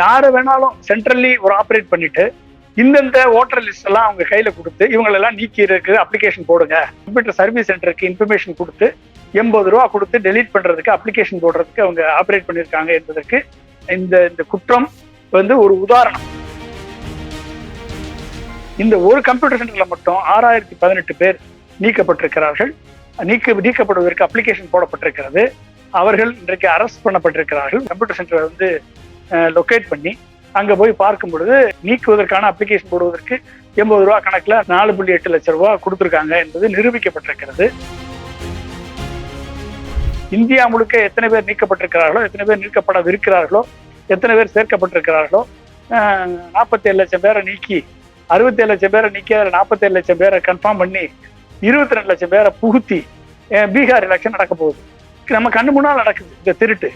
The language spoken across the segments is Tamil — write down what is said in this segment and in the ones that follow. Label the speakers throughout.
Speaker 1: யாரை வேணாலும் சென்ட்ரல்லி ஒரு ஆப்ரேட் பண்ணிட்டு இந்தந்த ஓட்டர் லிஸ்ட் எல்லாம் அவங்க கையில கொடுத்து இவங்களெல்லாம் நீக்கி இருக்கு அப்ளிகேஷன் போடுங்க. கம்ப்யூட்டர் சர்வீஸ் சென்டருக்கு இன்ஃபர்மேஷன் கொடுத்து எண்பது ரூபா கொடுத்து டெலீட் பண்றதுக்கு அப்ளிகேஷன் போடுறதுக்கு அவங்க ஆப்ரேட் பண்ணியிருக்காங்க என்பதற்கு இந்த இந்த குற்றம் வந்து ஒரு உதாரணம். இந்த ஒரு கம்ப்யூட்டர் சென்டர்ல மட்டும் ஆறாயிரத்தி பதினெட்டு பேர் நீக்கப்பட்டிருக்கிறார்கள். நீக்க நீக்கப்படுவதற்கு அப்ளிகேஷன் போடப்பட்டிருக்கிறது. அவர்கள் இன்றைக்கு அரெஸ்ட் பண்ணப்பட்டிருக்கிறார்கள். கம்ப்யூட்டர் சென்டர் வந்து லொக்கேட் பண்ணி அங்க போய் பார்க்கும் பொழுது நீக்குவதற்கான அப்ளிகேஷன் போடுவதற்கு எண்பது ரூபா கணக்கில் நாலு புள்ளி எட்டு லட்சம் ரூபா கொடுத்துருக்காங்க என்பது நிரூபிக்கப்பட்டிருக்கிறது. இந்தியா முழுக்க எத்தனை பேர் நீக்கப்பட்டிருக்கிறார்களோ எத்தனை பேர் நீக்கப்படவிருக்கிறார்களோ எத்தனை பேர் சேர்க்கப்பட்டிருக்கிறார்களோ நாற்பத்தேழு லட்சம் பேரை நீக்கி அறுபத்தேழு லட்சம் பேரை நீக்கி அதில் நாற்பத்தேழு லட்சம் பேரை கன்ஃபார்ம் பண்ணி இருபத்தி ரெண்டு லட்சம் பேரை புகுத்தி பீகார் எலெக்ஷன் நடக்க போகுது. நம்ம கண்ணு முன்னால் நடக்குது இந்த திருட்டு.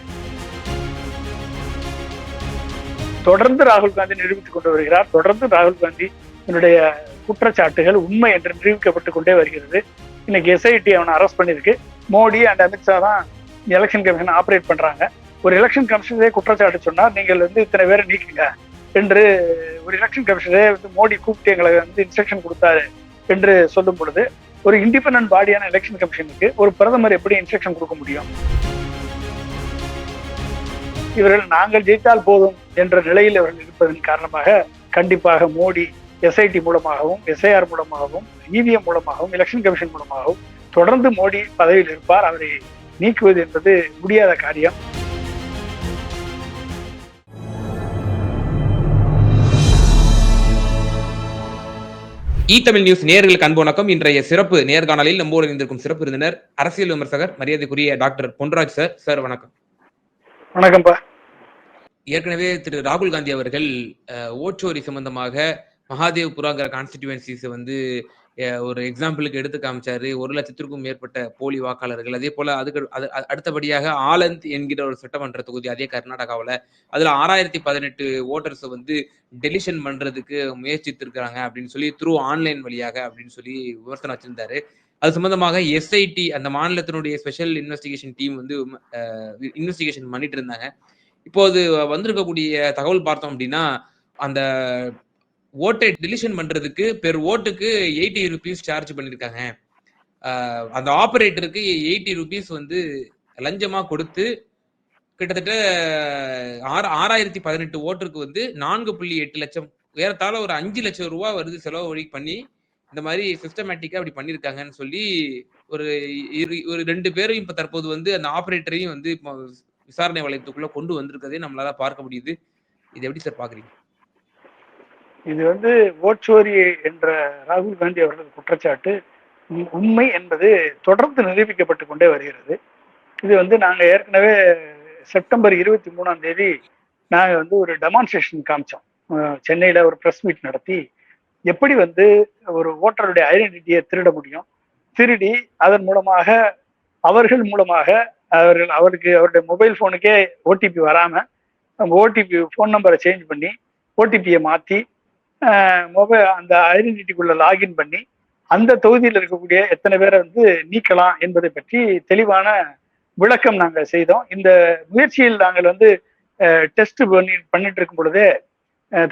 Speaker 1: தொடர்ந்து ராகுல் காந்தி நிரூபித்துக் கொண்டு வருகிறார். தொடர்ந்து ராகுல் காந்தி என்னுடைய குற்றச்சாட்டுகள் உண்மை என்று நிரூபிக்கப்பட்டு கொண்டே வருகிறது. இன்னைக்கு எஸ்ஐடி அவனை அரெஸ்ட் பண்ணியிருக்கு. மோடி அண்ட் அமித்ஷா தான் எலெக்ஷன் கமிஷன் ஆப்ரேட் பண்றாங்க. ஒரு எலெக்ஷன் கமிஷனரே குற்றச்சாட்டு சொன்னார். நீங்கள் வந்து இத்தனை பேரை நீக்குங்க. என்று ஒரு எலெக்ஷன் கமிஷனரே வந்து மோடி கூப்பிட்டு எங்களை வந்து இன்ஸ்ட்ரக்ஷன் கொடுத்தாரு என்று சொல்லும் பொழுது ஒரு இண்டிபெண்டன்ட் பாடியான எலெக்ஷன் கமிஷனுக்கு ஒரு பிரதமர் எப்படி இன்ஸ்ட்ரக்ஷன் கொடுக்க முடியும்? இவர்கள் நாங்கள் ஜெயித்தால் போதும் என்ற நிலையில் இவர்கள் இருப்பதன் காரணமாக கண்டிப்பாக மோடி எஸ்ஐடி மூலமாகவும் எஸ்ஐஆர் மூலமாகவும் இவிஎம் மூலமாகவும் எலெக்ஷன் கமிஷன் மூலமாகவும் தொடர்ந்து மோடி பதவியில் இருப்பார். அவரை நீக்குவது என்பது முடியாத காரியம்.
Speaker 2: இ தமிழ் நியூஸ் நேர்களுக்கு அன்பு வணக்கம். இன்றைய சிறப்பு நேர்காணலில் நம்மோடு இணைந்திருக்கும் சிறப்பு விருந்தினர் அரசியல் விமர்சகர் மரியாதைக்குரிய டாக்டர் பொன்ராஜ் சார். சார் வணக்கம்.
Speaker 1: வணக்கம்ப்பா.
Speaker 2: ஏற்கனவே திரு ராகுல் காந்தி அவர்கள் அஹ், ஓட்சோரி சம்பந்தமாக மகாதேவ்புராங்கிற கான்ஸ்டிடியூன்சிஸ் வந்து ஒரு எக்ஸாம்பிளுக்கு எடுத்து காமிச்சாரு. ஒரு லட்சத்திற்கும் மேற்பட்ட போலி வாக்காளர்கள். அதே போல அதுக்கு அது அடுத்தபடியாக ஆலந்த் என்கிற ஒரு சட்டமன்ற தொகுதி அதே கர்நாடகாவில். அதுல ஆறாயிரத்தி பதினெட்டு ஓட்டர்ஸை வந்து டெலிஷன் பண்றதுக்கு முயற்சித்திருக்கிறாங்க அப்படின்னு சொல்லி த்ரூ ஆன்லைன் வழியாக அப்படின்னு சொல்லி விமர்சனம் வச்சிருந்தாரு. அது சம்பந்தமாக எஸ்ஐடி அந்த மாநிலத்தினுடைய ஸ்பெஷல் இன்வெஸ்டிகேஷன் டீம் வந்து இன்வெஸ்டிகேஷன் பண்ணிட்டு இருந்தாங்க. இப்போது வந்திருக்கக்கூடிய தகவல் பார்த்தோம் அப்படின்னா அந்த ஓட்டை டெலிஷன் பண்றதுக்கு பெர் ஓட்டுக்கு எயிட்டி ருபீஸ் சார்ஜ் பண்ணியிருக்காங்க அந்த ஆபரேட்டருக்கு எயிட்டி ருபீஸ் வந்து லஞ்சமா கொடுத்து கிட்டத்தட்ட ஆறு ஆறாயிரத்தி பதினெட்டு ஓட்டருக்கு வந்து நான்கு புள்ளி எட்டு லட்சம் ஏறத்தாழ ஒரு அஞ்சு லட்சம் ரூபாய் வருது செலவு வழி பண்ணி இந்த மாதிரி சிஸ்டமேட்டிக்கா அப்படி பண்ணிருக்காங்கன்னு சொல்லி ஒரு இரு- ஒரு ரெண்டு பேரையும் இப்ப தற்போது வந்து அந்த ஆபரேட்டரையும் வந்து இப்போ விசாரணை வளையத்துக்குள்ள கொண்டு வந்திருக்கதே நம்மளால பார்க்க முடியுது. இது எப்படி சார் பாக்குறீங்க?
Speaker 1: இது வந்து ஓட்சோரி என்ற ராகுல் காந்தி அவர்களது குற்றச்சாட்டு. உண்- உண்மை என்பது தொடர்ந்து நிரூபிக்கப்பட்டு கொண்டே வருகிறது. இது வந்து நாங்கள் ஏற்கனவே செப்டம்பர் இருபத்தி மூணாம் தேதி நாங்கள் வந்து ஒரு டெமான்ஸ்ட்ரேஷன் காமிச்சோம். சென்னையில் ஒரு ப்ரெஸ் மீட் நடத்தி எப்படி வந்து ஒரு ஓட்டருடைய ஐடென்டிட்டியை திருட முடியும்? திருடி அதன் மூலமாக அவர்கள் மூலமாக அவர்கள் அவருக்கு அவருடைய மொபைல் ஃபோனுக்கே ஓடிபி வராம ஓடிபி ஃபோன் நம்பரை சேஞ்ச் பண்ணி ஓடிபியை மாற்றி மொபைல் அந்த ஐடென்டிட்டிக்குள்ள லாகின் பண்ணி அந்த தொகுதியில் இருக்கக்கூடிய எத்தனை பேரை வந்து நீக்கலாம் என்பதை பற்றி தெளிவான விளக்கம் நாங்கள் செய்தோம். இந்த முயற்சியில் நாங்கள் வந்து டெஸ்ட் பண்ணி பண்ணிட்டு இருக்கும் பொழுதே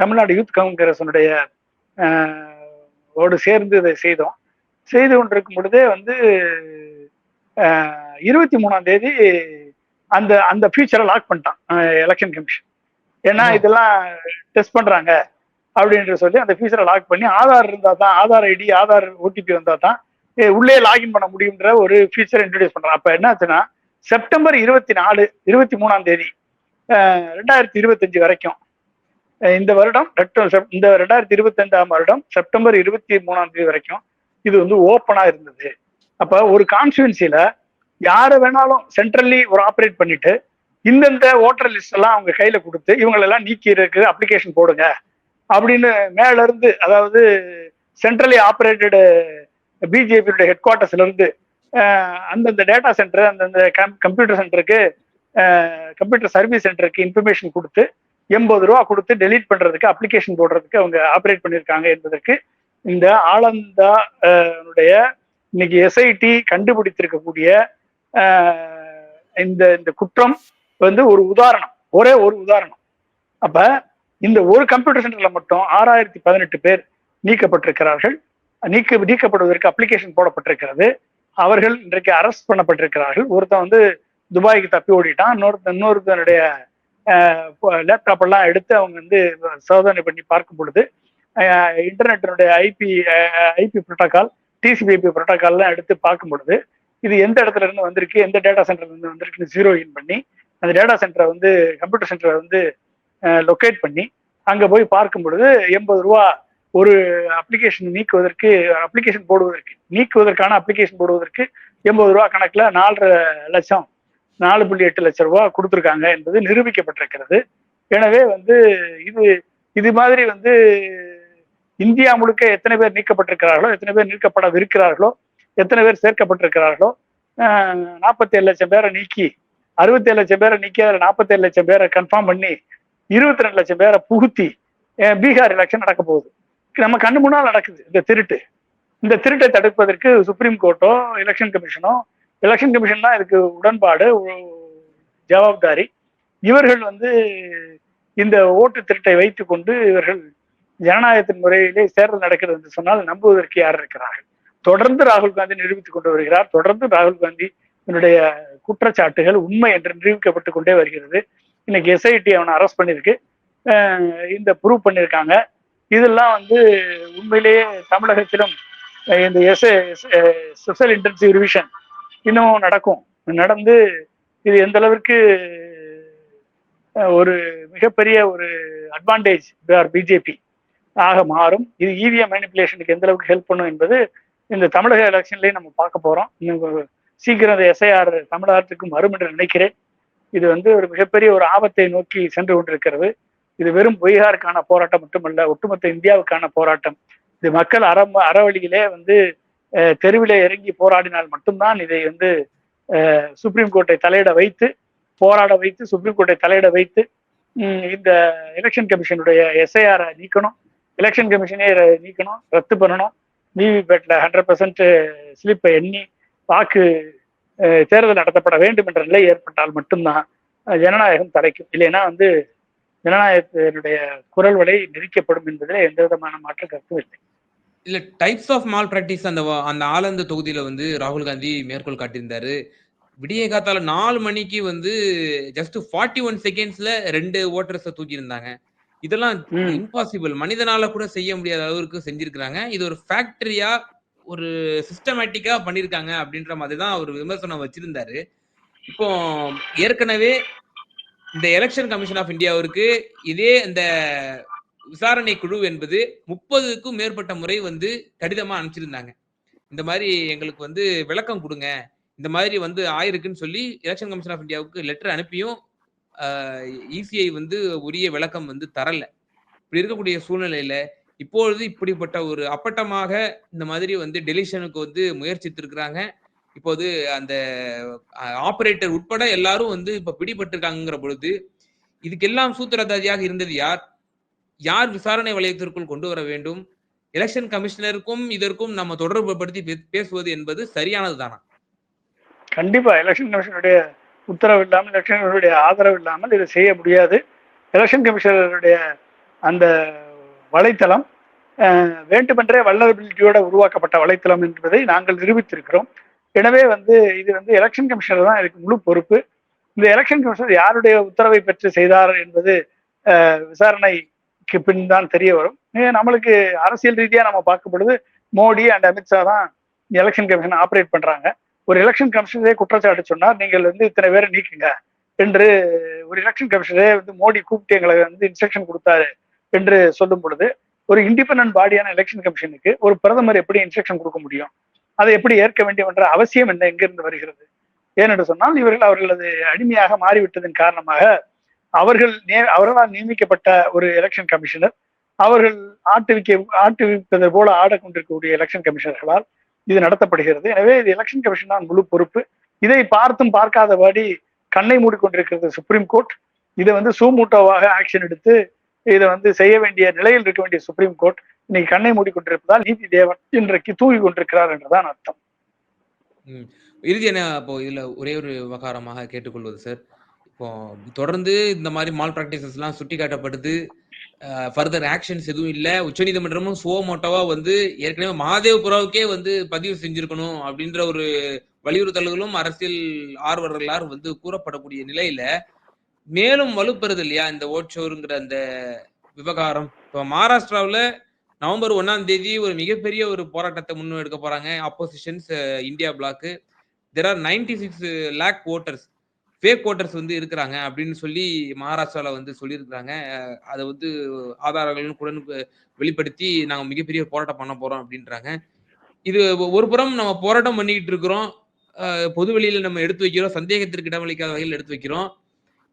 Speaker 1: தமிழ்நாடு யூத் காங்கிரஸனுடைய ஓடு சேர்ந்து இதை செய்தோம். செய்து கொண்டிருக்கும் பொழுதே வந்து இருபத்தி மூணாம் தேதி அந்த அந்த ஃபியூச்சரை லாக் பண்ணிட்டான் எலெக்ஷன் கமிஷன் ஏன்னா. இதெல்லாம் டெஸ்ட் பண்றாங்க அப்படின்ற சொல்லி அந்த ஃபீச்சரை லாக் பண்ணி ஆதார் இருந்தா தான் ஆதார் ஐடி ஆதார் ஓடிபி வந்தா தான் உள்ளே லாகின் பண்ண முடியுன்ற ஒரு ஃபீச்சர் இன்ட்ரடியூஸ் பண்றாங்க அப்ப என்ன ஆச்சுன்னா செப்டம்பர் இருபத்தி நாலு இருபத்தி மூணாம் தேதி ரெண்டாயிரத்தி இருபத்தஞ்சு வரைக்கும் இந்த வருடம் செப்- இந்த ரெண்டாயிரத்தி இருபத்தஞ்சாம் வருடம் செப்டம்பர் இருபத்தி மூணாம் தேதி வரைக்கும் இது வந்து ஓப்பனா இருந்தது. அப்ப ஒரு கான்ஸ்டுவன்சில யாரை வேணாலும் சென்ட்ரல்லி ஒரு ஆப்ரேட் பண்ணிட்டு இந்தந்த ஓட்டர் லிஸ்ட் எல்லாம் அவங்க கையில கொடுத்து இவங்களெல்லாம் நீக்கி இருக்கு அப்ளிகேஷன் போடுங்க அப்படின்னு மேல இருந்து அதாவது சென்ட்ரலி ஆப்ரேட்டடு பிஜேபியோட ஹெட் குவார்ட்டர்ஸ்ல இருந்து அந்தந்த டேட்டா சென்டர் அந்தந்த கம்ப்யூட்டர் சென்டருக்கு கம்ப்யூட்டர் சர்வீஸ் சென்டருக்கு இன்ஃபர்மேஷன் கொடுத்து எண்பது ரூபா கொடுத்து டெலீட் பண்றதுக்கு அப்ளிகேஷன் போடுறதுக்கு அவங்க ஆப்ரேட் பண்ணியிருக்காங்க என்பதற்கு இந்த ஆலந்தா உடைய இன்னைக்கு எஸ்ஐடி கண்டுபிடித்திருக்கக்கூடிய இந்த இந்த குற்றம் வந்து ஒரு உதாரணம் ஒரே ஒரு உதாரணம். அப்ப இந்த ஒரு கம்ப்யூட்டர் சென்டர்ல மட்டும் ஆறாயிரத்தி பதினெட்டு பேர் நீக்கப்பட்டிருக்கிறார்கள். நீக்க நீக்கப்படுவதற்கு அப்ளிகேஷன் போடப்பட்டிருக்கிறது. அவர்கள் இன்றைக்கு அரெஸ்ட் பண்ணப்பட்டிருக்கிறார்கள். ஒருத்தன் வந்து துபாய்க்கு தப்பி ஓடிட்டான். இன்னொருத்தன் இன்னொருத்தனுடைய லேப்டாப் எல்லாம் எடுத்து அவங்க வந்து சோதனை பண்ணி பார்க்கும் பொழுது இன்டர்நெட்டினுடைய ஐபி ஐபி புரோட்டோகால் டிசிபிஐபி புரோட்டோகால்லாம் எடுத்து பார்க்கும் பொழுது இது எந்த இடத்துல இருந்து வந்திருக்கு எந்த டேட்டா சென்டர்ல இருந்து வந்திருக்குன்னு ஜீரோ இன் பண்ணி அந்த டேட்டா சென்டரை வந்து கம்ப்யூட்டர் சென்டரை வந்து லொக்கேட் பண்ணி அங்கே போய் பார்க்கும் பொழுது எண்பது ரூபா ஒரு அப்ளிகேஷன் நீக்குவதற்கு அப்ளிகேஷன் போடுவதற்கு நீக்குவதற்கான அப்ளிகேஷன் போடுவதற்கு எண்பது ரூபா கணக்கில் நாலரை லட்சம் நாலு புள்ளி எட்டு லட்சம் ரூபா கொடுத்துருக்காங்க என்பது நிரூபிக்கப்பட்டிருக்கிறது. எனவே வந்து இது இது மாதிரி வந்து இந்தியா முழுக்க எத்தனை பேர் நீக்கப்பட்டிருக்கிறார்களோ எத்தனை பேர் நீக்கப்படவிருக்கிறார்களோ எத்தனை பேர் சேர்க்கப்பட்டிருக்கிறார்களோ நாற்பத்தி ஏழு லட்சம் பேரை நீக்கி அறுபத்தி ஏழு லட்சம் பேரை நீக்கி அதில் நாற்பத்தி ஏழு லட்சம் பேரை கன்ஃபார்ம் பண்ணி இருபத்தி ரெண்டு லட்சம் பேரை புகுத்தி பீகார் எலெக்ஷன் நடக்க போகுது. நம்ம கண்ணு முன்னால் நடக்குது இந்த திருட்டு. இந்த திருட்டை தடுப்பதற்கு சுப்ரீம் கோர்ட்டோ எலெக்ஷன் கமிஷனோ எலெக்ஷன் கமிஷன் தான் இதுக்கு உடன்பாடு ஜவாப்தாரி. இவர்கள் வந்து இந்த ஓட்டு திருட்டை வைத்துக்கொண்டு இவர்கள் ஜனநாயகத்தின் முறையிலே தேர்தல் நடக்கிறது என்று சொன்னால் நம்புவதற்கு யார் இருக்கிறார்கள்? தொடர்ந்து ராகுல் காந்தி நிரூபித்துக் கொண்டு வருகிறார். தொடர்ந்து ராகுல் காந்தி என்னுடைய குற்றச்சாட்டுகள் உண்மை என்று நிரூபிக்கப்பட்டு கொண்டே வருகிறது. இன்னைக்கு எஸ்ஐடி அவனை அரெஸ்ட் பண்ணியிருக்கு. இந்த ப்ரூவ் பண்ணியிருக்காங்க. இதெல்லாம் வந்து உண்மையிலேயே தமிழகத்திலும் இந்த எஸ் ஸ்பெஷல் இன்டென்சிவ் ரிவிஷன் இன்னும் நடக்கும். நடந்து இது எந்த அளவிற்கு ஒரு மிகப்பெரிய ஒரு அட்வான்டேஜ் பிஜேபி ஆக மாறும். இது இவிஎம் மேனிப்புலேஷனுக்கு எந்த அளவுக்கு ஹெல்ப் பண்ணும் என்பது இந்த தமிழக எலெக்ஷன்லேயே நம்ம பார்க்க போறோம். இன்னும் சீக்கிரம் இந்த எஸ்ஐஆர் தமிழகத்துக்கும் வரும் என்று நினைக்கிறேன். இது வந்து ஒரு மிகப்பெரிய ஒரு ஆபத்தை நோக்கி சென்று கொண்டிருக்கிறது. இது வெறும் பீகாருக்கான போராட்டம் மட்டுமல்ல ஒட்டுமொத்த இந்தியாவுக்கான போராட்டம். இது மக்கள் அற அறவழியிலே வந்து தெருவிலே இறங்கி போராடினால் மட்டும்தான் இதை வந்து சுப்ரீம் கோர்ட்டை தலையிட வைத்து போராட வைத்து சுப்ரீம் கோர்ட்டை தலையிட வைத்து இந்த எலெக்ஷன் கமிஷனுடைய எஸ்ஐஆரை நீக்கணும். எலெக்ஷன் கமிஷனே நீக்கணும் ரத்து பண்ணணும். விவிபேட்டில் ஹண்ட்ரட் பர்சன்ட் ஸ்லிப்பை எண்ணி வாக்கு தேர்தல் நடத்தப்பட வேண்டும் என்ற நிலை ஏற்பட்டால் மட்டும்தான் ஜனநாயகம் தலைக்கும் இல்லைன்னா வந்து ஜனநாயகத்தினுடைய குரல் வலை நெரிக்கப்படும் என்பதில் எந்த விதமான மாற்று கருத்தும் இல்லை.
Speaker 2: இல்ல டைப்ஸ் ஆஃப் மால் பிராக்டிஸ் அந்த அந்த ஆலந்த தொகுதியில வந்து ராகுல் காந்தி மேற்கோள் காட்டியிருந்தாரு. விடிய காத்தால நாலு மணிக்கு வந்து ஜஸ்ட் ஃபார்ட்டி ஒன் செகண்ட்ஸ்ல ரெண்டு ஓட்டர்ஸை தூக்கி இருந்தாங்க இதெல்லாம் இம்பாசிபிள் மனிதனால கூட செய்ய முடியாத அளவுக்கு செஞ்சிருக்கிறாங்க. இது ஒரு ஃபேக்டரியா ஒரு சிஸ்டமேட்டிக்கா பண்ணிருக்காங்க அப்படின்ற மாதிரி தான் அவர் விமர்சனம் வச்சிருந்தாரு. இப்போ ஏற்கனவே இந்த எலெக்ஷன் கமிஷன் ஆஃப் இந்தியாவிற்கு இதே இந்த விசாரணை குழு என்பது முப்பதுக்கும் மேற்பட்ட முறை வந்து கடிதமா அனுப்பிச்சிருந்தாங்க. இந்த மாதிரி எங்களுக்கு வந்து விளக்கம் கொடுங்க. இந்த மாதிரி வந்து ஆயிருக்குன்னு சொல்லி எலெக்ஷன் கமிஷன் ஆஃப் இந்தியாவுக்கு லெட்டர் அனுப்பியும் இசிஐ வந்து உரிய விளக்கம் வந்து தரல. இப்படி இருக்கக்கூடிய சூழ்நிலையில இப்பொழுது இப்படிப்பட்ட ஒரு அப்பட்டமாக இந்த மாதிரி வந்து டெலிஷனுக்கு வந்து முயற்சித்திருக்கிறாங்க. இப்போது அந்த ஆபரேட்டர் உட்பட எல்லாரும் வந்து இப்ப பிடிபட்டிருக்காங்கிற பொழுது இதுக்கெல்லாம் சூத்திரதாரியாக இருந்தது யார்? யார் விசாரணை வளையத்திற்குள் கொண்டு வர வேண்டும்? எலெக்ஷன் கமிஷனருக்கும் இதற்கும் நம்ம தொடர்பு படுத்தி பேசுவது என்பது சரியானது தானா?
Speaker 1: கண்டிப்பா எலெக்ஷன் கமிஷனுடைய உத்தரவு இல்லாமல் எலெக்ஷன் கமிஷனுடைய ஆதரவு இல்லாமல் இதை செய்ய முடியாது. எலெக்ஷன் கமிஷனருடைய அந்த வலைத்தளம் வேண்டுமென்றே வல்லபிலிட்டியோட உருவாக்கப்பட்ட வலைத்தளம் என்பதை நாங்கள் நிரூபித்திருக்கிறோம். எனவே வந்து இது வந்து எலெக்ஷன் கமிஷனர் தான் இதுக்கு முழு பொறுப்பு. இந்த எலெக்ஷன் கமிஷனர் யாருடைய உத்தரவை பெற்று செய்தார் என்பது விசாரணை பின் தான் தெரிய வரும். நம்மளுக்கு அரசியல் ரீதியா நம்ம பார்க்கும் பொழுது மோடி அண்ட் அமித்ஷா தான் எலெக்ஷன் கமிஷன் ஆப்ரேட் பண்றாங்க. ஒரு எலெக்ஷன் கமிஷனரே குற்றச்சாட்டு சொன்னால் நீங்கள் வந்து இத்தனை பேரை நீக்குங்க என்று ஒரு எலெக்ஷன் கமிஷனரே வந்து மோடி கூப்பிட்டு எங்களை வந்து இன்ஸ்ட்ரக்ஷன் கொடுத்தாரு என்று சொல்லும் பொழுது ஒரு இண்டிபெண்டன்ட் பாடியான எலெக்ஷன் கமிஷனுக்கு ஒரு பிரதமர் எப்படி இன்ஸ்ட்ரக்ஷன் கொடுக்க முடியும்? அதை எப்படி ஏற்க வேண்டும் என்ற அவசியம் என்ன? எங்கிருந்து வருகிறது? ஏனென்று சொன்னால் இவர்கள் அவர்களது அடிமையாக மாறிவிட்டதன் காரணமாக அவர்கள் நே அவர்களால் நியமிக்கப்பட்ட ஒரு எலெக்ஷன் கமிஷனர் அவர்கள் ஆட்டுவிக்க ஆட்டுவிப்பதை போல ஆடக்கொண்டிருக்கக்கூடிய எலெக்ஷன் கமிஷனர்களால் இது நடத்தப்படுகிறது. எனவே இது எலெக்ஷன் கமிஷன் தான் முழு பொறுப்பு. இதை பார்த்தும் பார்க்காதபடி கண்ணை மூடிக்கொண்டிருக்கிறது சுப்ரீம் கோர்ட் இதை வந்து சூமூட்டோவாக ஆக்ஷன் எடுத்து இதை வந்து செய்ய வேண்டிய நிலையில் இருக்க வேண்டிய சுப்ரீம் கோர்ட் இன்னைக்கு கண்ணை மூடிக்கொண்டிருப்பதால் நீதி தேவன் இன்றைக்கு தூங்கி கொண்டிருக்கிறார் என்றுதான் அர்த்தம்.
Speaker 2: இறுதி என்ன இப்போ இதுல ஒரே ஒரு விவகாரமாக கேட்டுக்கொள்வது சார் இப்போ தொடர்ந்து இந்த மாதிரி மால் பிராக்டிசஸ்லாம் சுட்டி காட்டப்படுது ஃபர்தர் ஆக்ஷன்ஸ் எதுவும் இல்ல. உச்சநீதிமன்றமும் சுவ மோட்டோவா வந்து ஏற்கனவே மகாதேவபுராவுக்கே வந்து பதிவு செஞ்சிருக்கணும் அப்படின்ற ஒரு வலியுறுத்தல்களும் அரசியல் ஆர்வலர்களால் வந்து கூறப்படக்கூடிய நிலையில மேலும் வலுப்பெறுது இல்லையா இந்த ஓட்சோருங்கிற அந்த விவகாரம்? இப்போ மகாராஷ்டிராவில் நவம்பர் ஒன்னாம் தேதி ஒரு மிகப்பெரிய ஒரு போராட்டத்தை முன்னெடுக்க போறாங்க. Oppositions India bloc there are ninety six lakh voters fake voters வந்து இருக்கிறாங்க அப்படின்னு சொல்லி மகாராஷ்டிராவில் வந்து சொல்லியிருக்கிறாங்க. அதை வந்து ஆதாரங்களும் கூட வெளிப்படுத்தி நாங்கள் மிகப்பெரிய போராட்டம் பண்ண போகிறோம் அப்படின்றாங்க. இது ஒரு புறம் நம்ம போராட்டம் பண்ணிக்கிட்டு இருக்கிறோம். பொது வெளியில் நம்ம எடுத்து வைக்கிறோம். சந்தேகத்திற்கு இடமளிக்காத வகையில் எடுத்து வைக்கிறோம்.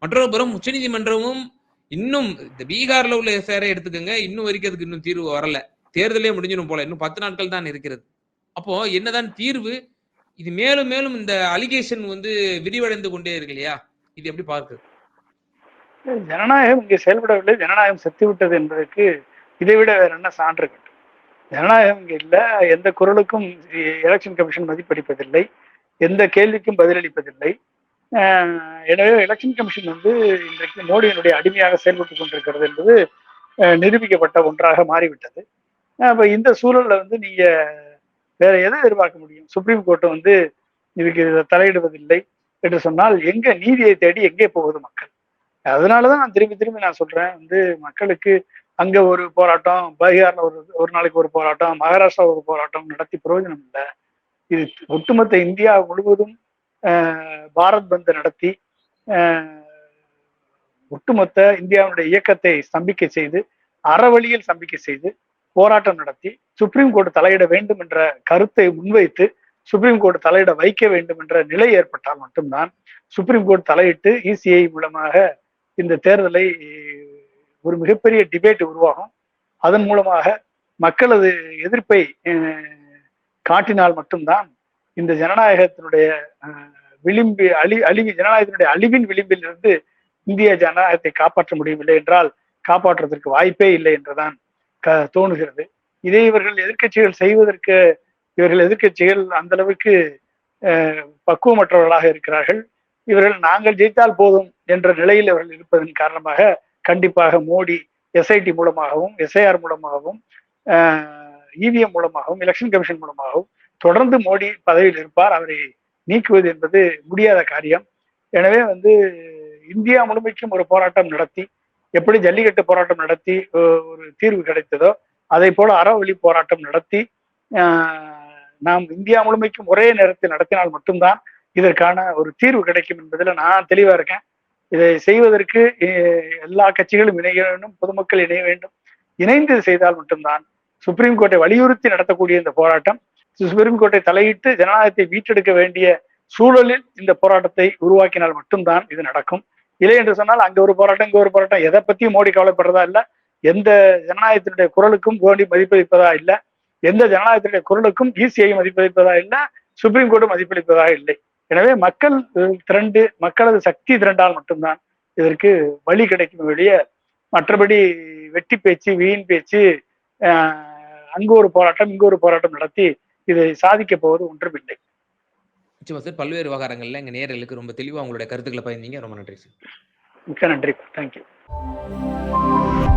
Speaker 2: மற்றொரு புறம் உச்சநீதிமன்றமும் இன்னும் இந்த பீகார்ல உள்ள எஸ்ஆரை எடுத்துக்கோங்க. இன்னும் வரைக்கும் அதுக்கு இன்னும் தீர்வு வரல. தேர்தலே முடிஞ்சிடும் போல. இன்னும் பத்து நாட்கள் தான் இருக்கிறது. அப்போ என்னதான் தீர்வு இது மேலும் மேலும் இந்த அலிகேஷன் வந்து விரிவடைந்து கொண்டே இருக்கு இல்லையா? இது எப்படி பார்க்குது
Speaker 1: ஜனநாயகம் இங்கே செயல்படவில்லை. ஜனநாயகம் செத்து விட்டது என்பதற்கு இதை விட வேற என்ன சான்று கட்டும் ஜனநாயகம் இங்கே இல்லை. எந்த குரலுக்கும் எலெக்ஷன் கமிஷன் மதிப்பளிப்பதில்லை. எந்த கேள்விக்கும் பதிலளிப்பதில்லை எனவே எலெக்ஷன் கமிஷன் வந்து இன்றைக்கு மோடியினுடைய அடிமையாக செயல்பட்டு கொண்டிருக்கிறது என்பது நிரூபிக்கப்பட்ட ஒன்றாக மாறிவிட்டது. அப்போ இந்த சூழல்ல வந்து நீங்கள் வேற எதை எதிர்பார்க்க முடியும்? சுப்ரீம் கோர்ட் வந்து இதுக்கு இதை தலையிடுவதில்லை என்று சொன்னால் எங்க நீதியை தேடி எங்கே போகுது மக்கள்? அதனாலதான் நான் திரும்பி திரும்பி நான் சொல்றேன் வந்து மக்களுக்கு அங்க ஒரு போராட்டம் பீகார்ல ஒரு ஒரு நாளைக்கு ஒரு போராட்டம் மகாராஷ்டிரா ஒரு போராட்டம் நடத்தி பிரயோஜனம் இல்லை. இது ஒட்டுமொத்த இந்தியா முழுவதும் ஆஹ், பாரத் பந்த் நடத்தி ஆஹ், ஒட்டுமொத்த இந்தியாவுடைய இயக்கத்தை ஸ்தம்பிக்க செய்து அறவழியில் ஸ்தம்பிக்க செய்து போராட்டம் நடத்தி சுப்ரீம் கோர்ட் தலையிட வேண்டும் என்ற கருத்தை முன்வைத்து சுப்ரீம் கோர்ட் தலையிட வைக்க வேண்டும் என்ற நிலை ஏற்பட்டால் மட்டும்தான் சுப்ரீம் கோர்ட் தலையிட்டு இசிஐ மூலமாக இந்த தேர்தலை ஒரு மிகப்பெரிய டிபேட் உருவாகும். அதன் மூலமாக மக்களது எதிர்ப்பை காட்டினால் மட்டும்தான் இந்த ஜனநாயகத்தினுடைய விளிம்பு அழி அழிவு ஜனநாயகத்தினுடைய அழிவின் விளிம்பில் இருந்து இந்திய ஜனநாயகத்தை காப்பாற்ற முடியவில்லை என்றால் காப்பாற்றுவதற்கு வாய்ப்பே இல்லை என்றுதான் க தோணுகிறது. இதை இவர்கள் எதிர்க்கட்சிகள் செய்வதற்கு இவர்கள் எதிர்க்கட்சிகள் அந்த அளவுக்கு பக்குவமற்றவர்களாக இருக்கிறார்கள். இவர்கள் நாங்கள் ஜெயித்தால் போதும் என்ற நிலையில் இவர்கள் இருப்பதன் காரணமாக கண்டிப்பாக மோடி எஸ்ஐடி மூலமாகவும் எஸ்ஐஆர் மூலமாகவும் இவிஎம் மூலமாகவும் எலெக்ஷன் கமிஷன் மூலமாகவும் தொடர்ந்து மோடி பதவியில் இருப்பார். அவரை நீக்குவது என்பது முடியாத காரியம். எனவே வந்து இந்தியா முழுமைக்கும் ஒரு போராட்டம் நடத்தி எப்படி ஜல்லிக்கட்டு போராட்டம் நடத்தி ஒரு தீர்வு கிடைத்ததோ அதை போல அறவழி போராட்டம் நடத்தி நாம் இந்தியா முழுமைக்கும் ஒரே நேரத்தில் நடத்தினால் மட்டும்தான் இதற்கான ஒரு தீர்வு கிடைக்கும் என்பதில் நான் தெளிவா இருக்கேன். இதை செய்வதற்கு எல்லா கட்சிகளும் இணைய வேண்டும் பொதுமக்கள் இணைய வேண்டும். இணைந்து செய்தால் மட்டும்தான் சுப்ரீம் கோர்ட்டை வலியுறுத்தி நடத்தக்கூடிய இந்த போராட்டம் சுப்ரீம் கோர்ட்டை தலையிட்டு ஜனநாயகத்தை மீட்டெடுக்க வேண்டிய சூழலில் இந்த போராட்டத்தை உருவாக்கினால் மட்டும்தான் இது நடக்கும். இல்லை என்று சொன்னால் அங்க ஒரு போராட்டம் இங்க ஒரு போராட்டம். எதை பத்தியும் மோடி கவலைப்படுறதா இல்ல. எந்த ஜனநாயகத்தினுடைய குரலுக்கும் மோடி மதிப்பளிப்பதா இல்ல. எந்த ஜனநாயகத்தினுடைய குரலுக்கும் இசிஐ மதிப்பளிப்பதா இல்ல. சுப்ரீம் கோர்ட்டு மதிப்பளிப்பதா இல்லை. எனவே மக்கள் திரண்டு மக்களது சக்தி திரண்டால் மட்டும்தான் இதற்கு வழி கிடைக்கும் வெளிய மற்றபடி வெட்டி பேச்சு வீண் பேச்சு ஆஹ், அங்கு ஒரு போராட்டம் இங்கு ஒரு போராட்டம் நடத்தி இதை சாதிக்க போவது ஒன்றுமில்லை.
Speaker 2: நிச்சயமா சார். பல்வேறு விவகாரங்கள்ல எங்கள் நேரலுக்கு ரொம்ப தெளிவாக உங்களுடைய கருத்துக்களை பகிர்ந்தீங்க. ரொம்ப நன்றி சார்.
Speaker 1: மிக்க நன்றி. தேங்க்யூ